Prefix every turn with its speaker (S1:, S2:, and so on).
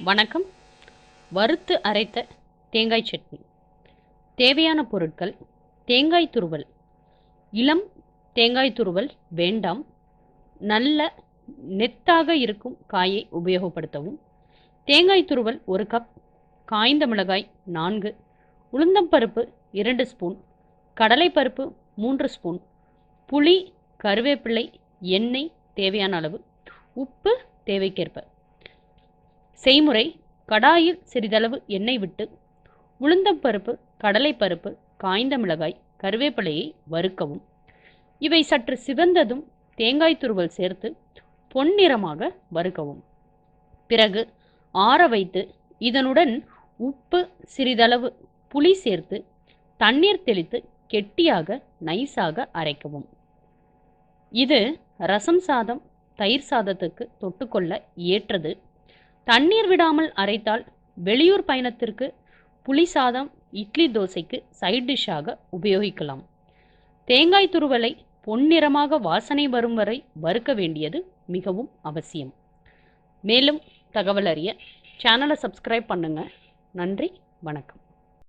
S1: வணக்கம். வறுத்து அரைத்த தேங்காய் சட்னி. தேவையான பொருட்கள் தேங்காய் துருவல். இளம் தேங்காய் துருவல் வேண்டாம். நல்ல நெத்தாக இருக்கும் காயை உபயோகப்படுத்தவும். தேங்காய் துருவல் ஒரு கப் காய்ந்த மிளகாய் நான்கு. உளுந்தம்பருப்பு இரண்டு ஸ்பூன். கடலைப்பருப்பு மூன்று ஸ்பூன். புளி கருவேப்பிள்ளை எண்ணெய் தேவையான அளவு. உப்பு தேவைக்கேற்ப. செய்முறை கடாயில் சிறிதளவு எண்ணெய் விட்டு உளுந்தம்பருப்பு கடலைப்பருப்பு காய்ந்த மிளகாய் கருவேப்பிலையை வறுக்கவும். இவை சற்று சிவந்ததும் தேங்காய் துருவல் சேர்த்து பொன்னிறமாக வறுக்கவும். பிறகு ஆற வைத்து இதனுடன் உப்பு சிறிதளவு புளி சேர்த்து தண்ணீர் தெளித்து கெட்டியாக நைஸாக அரைக்கவும். இது ரசம் சாதம் தயிர் சாதத்துக்கு தொட்டுக்கொள்ள ஏற்றது. தண்ணீர் விடாமல் அரைத்தால் வெளியூர் பயணத்திற்கு புளி சாதம் இட்லி தோசைக்கு சைட் டிஷ்ஷாக உபயோகிக்கலாம். தேங்காய் துருவலை பொன்னிறமாக வாசனை வரும் வரை வறுக்க வேண்டியது மிகவும் அவசியம். மேலும் தகவல் அறிய சேனலை சப்ஸ்கிரைப் பண்ணுங்கள் நன்றி வணக்கம்.